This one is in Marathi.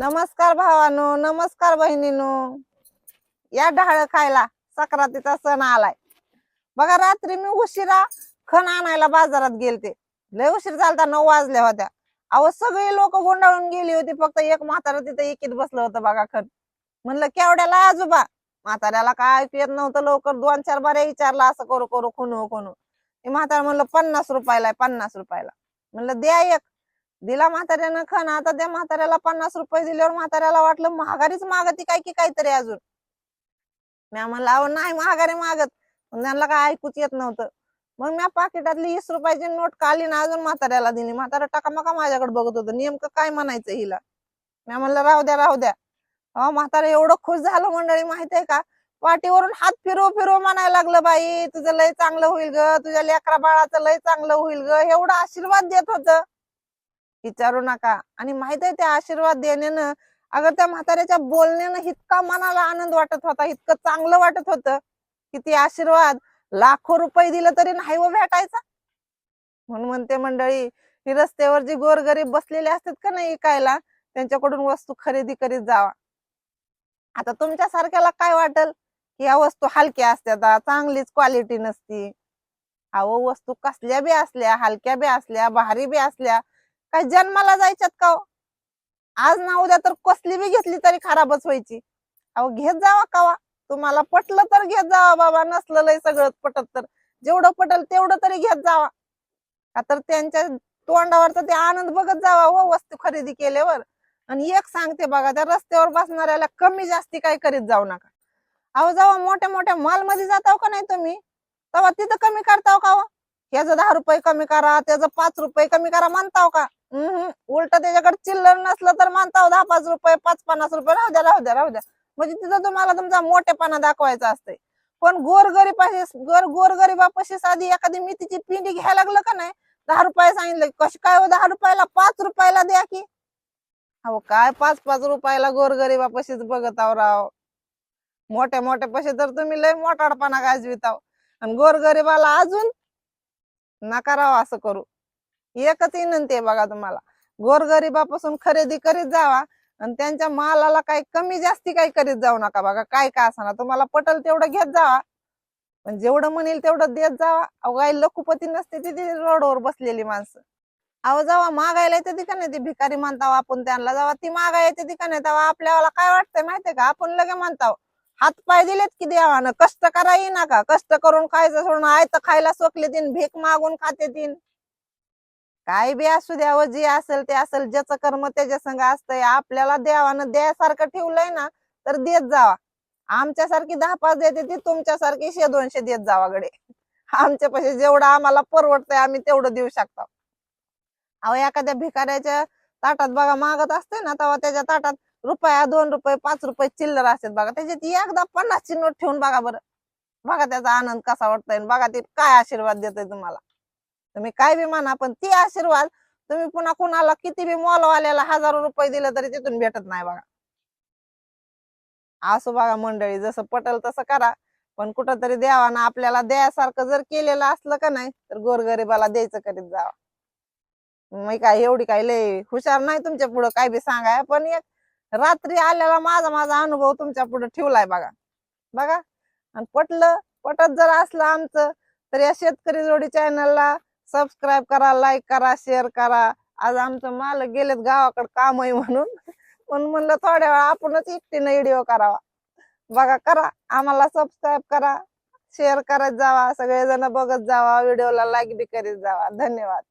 नमस्कार भावानो नमस्कार बहिणीनो. या डाळ खायला सक्रातीचा सण आलाय. बघा रात्री मी उशिरा खण आणायला बाजारात गेलते. लय उशीर झालता नऊ वाजल्या होत्या. अहो सगळी लोक गोंडाळून गेली होती फक्त एक म्हातारा तिथं एकीत बसलं होतं बघा खण. म्हणलं केवढ्याला आजोबा? म्हाताऱ्याला काय ऐकू येत नव्हतं लवकर. दोन चार बारे विचारला असं करू करू खुनू खुनू. ते म्हातारा म्हणलं पन्नास रुपयाला आहे, पन्नास रुपयाला. म्हणलं द्या एक. दिला म्हाताऱ्यानं खण आता त्या म्हाताऱ्याला पन्नास रुपये दिल्यावर म्हाताऱ्याला वाटलं महागारीच मागती काय की काहीतरी अजून. म्या म्हणलं अहो नाही महागारी मागत. त्यांना काय ऐकूच येत नव्हतं. मग म्या पाकिटातली वीस रुपयाची नोट काढली ना अजून म्हाताऱ्याला दिली. म्हातारा टाकामाका माझ्याकडे बघत होतं. नेमकं काय म्हणायचं हिला? म्या म्हणलं राहू द्या राहू द्या. अहो म्हातारा एवढं खुश झालं मंडळी माहीत आहे का? पाठीवरून हात फिरव फिरव म्हणायला लागलं बाई तुझं लय चांगलं होईल ग. तुझ्या लेकरा बाळाचं लय चांगलं होईल ग. एवढा आशीर्वाद देत होतं. विचारू नका. आणि माहीत आहे त्या आशीर्वाद देण्यानं अगर त्या म्हाताऱ्याच्या बोलण्यानं इतका मनाला आनंद वाटत होता इतकं चांगलं वाटत होतं की ते आशीर्वाद लाखो रुपये दिलं तरी नाही व भेटायचा. म्हणून म्हणते मंडळी ही रस्त्यावर जी गोरगरीब बसलेले असतात का नाही इकायला त्यांच्याकडून वस्तू खरेदी करीत जावा. आता तुमच्या सारख्याला काय वाटेल? की या वस्तू हलक्या असत्या चांगलीच क्वालिटी नसती. अहो वस्तू कसल्या बी असल्या हलक्या बी असल्या भारी बी असल्या काय जन्माला जायच्यात का हो? आज ना उद्या तर कसली बी घेतली तरी खराबच व्हायची. अहो घेत जावा कावा. तुम्हाला पटलं तर घेत जावा बाबा. नसलं लय सगळं पटत तर. जेवढं पटल तेवढं तरी घेत जावा. का तर त्यांच्या तोंडावरचा ते आनंद बघत जावा हो वस्तू खरेदी केल्यावर. आणि एक सांगते बघा त्या रस्त्यावर बसणाऱ्याला कमी जास्ती काय करीत जाऊ नका. अहो जावा मोठ्या मोठ्या मॉलमध्ये जाताव का नाही तुम्ही? तेव्हा तिथं कमी करताव का हो? ह्याचं दहा रुपये कमी करा त्याचं पाच रुपये कमी करा म्हणताव का? उलट त्याच्याकडे चिल्लर नसलं तर मानता दहा पाच रुपये पाच पन्नास रुपये. राहू द्या राहू द्या राहू द्या. म्हणजे तिथं तुम्हाला तुमचा मोठेपणा दाखवायचा असते पण गोरगरीबाशी गोर गोरगरीबापाशी साधी एखादी मेथीची पिंडी घ्यायला लागलं का नाही? दहा रुपये सांगितलं. कशी काय हो दहा रुपयाला? पाच रुपयाला द्या की. अहो काय पाच पाच रुपयाला गोरगरीबापाशीच बघत आहो राव. मोठे मोठे पैसे तर तुम्ही लय मोठाडपणा गाजविताव आणि गोरगरीबाला अजून नका राव असं करू. एकच विनंती आहे बघा तुम्हाला. गोरगरिबापासून खरेदी करीत जावा आणि त्यांच्या मालाला काही कमी जास्ती काही करीत जाऊ नका बघा. काय काय असणार तुम्हाला पटल तेवढं घेत जावा. पण जेवढं म्हणेल तेवढं देत जावा. अहो काही लखुपती नसते तिथे रोडवर बसलेली माणसं. अहो जावा मागायला येते ती का नाही ती भिकारी म्हणताव हो आपण त्यांना. जावा ती मागाय येते ती का नाही? तेव्हा आपल्याला काय वाटतंय माहितीये का? आपण लगे म्हणताव हो, हात पाय दिलेत की देवानं? कष्ट करा येईना कष्ट करून खायचं सोडून आयत खायला सोकले तीन भीक मागून खाते तीन. काय बी असू द्यावं जे असेल ते असेल ज्याचं कर्म त्याच्या संग असतंय. आपल्याला देवानं द्यासारखं ठेवलंय ना तर देत जावा. आमच्यासारखी दहा पाच देते ती तुमच्यासारखी शे दोनशे देत जावा गडे. आमच्या पैसे जेवढं आम्हाला परवडतंय आम्ही तेवढं देऊ शकतो. अहो एखाद्या भिकाऱ्याच्या ताटात बघा मागत असते ना तेव्हा त्याच्या ताटात रुपया दोन रुपये पाच रुपये चिल्लर असतात बघा. त्याच्यात एकदा पन्नासची नोट ठेवून बघा बरं. बघा त्याचा आनंद कसा वाटतोय आणि बघा ते काय आशीर्वाद देतोय तुम्हाला. तुम्ही काय बी म्हणा पण ती आशीर्वाद तुम्ही पुन्हा कुणाला किती बी मॉलवाल्याला हजारो रुपये दिले तरी तिथून भेटत नाही बघा. असो बघा मंडळी जसं पटल तसं करा पण कुठं तरी देवाना आपल्याला द्यासारखं जर केलेलं असलं का नाही तर गोरगरीबाला द्यायचं करीत जावा. मी काय एवढी काय लय हुशार नाही तुमच्या पुढं काय बी सांगाय पण एक रात्री आल्याला माझा माझा अनुभव तुमच्यापुढे ठेवलाय बघा. बघा. आणि पटलं पटत जर असलं आमचं तर या शेतकरी जोडी चॅनलला सबस्क्राईब करा लाईक करा शेअर करा. आज आमचं मालक गेलेत गावाकडे काम आहे म्हणून. म्हणून म्हणलं थोड्या वेळा आपणच एकटीनं व्हिडिओ करावा. बघा करा. आम्हाला सबस्क्राईब करा शेअर करत जावा. सगळेजण बघत जावा. व्हिडिओला लाईक बी करीत जावा. धन्यवाद.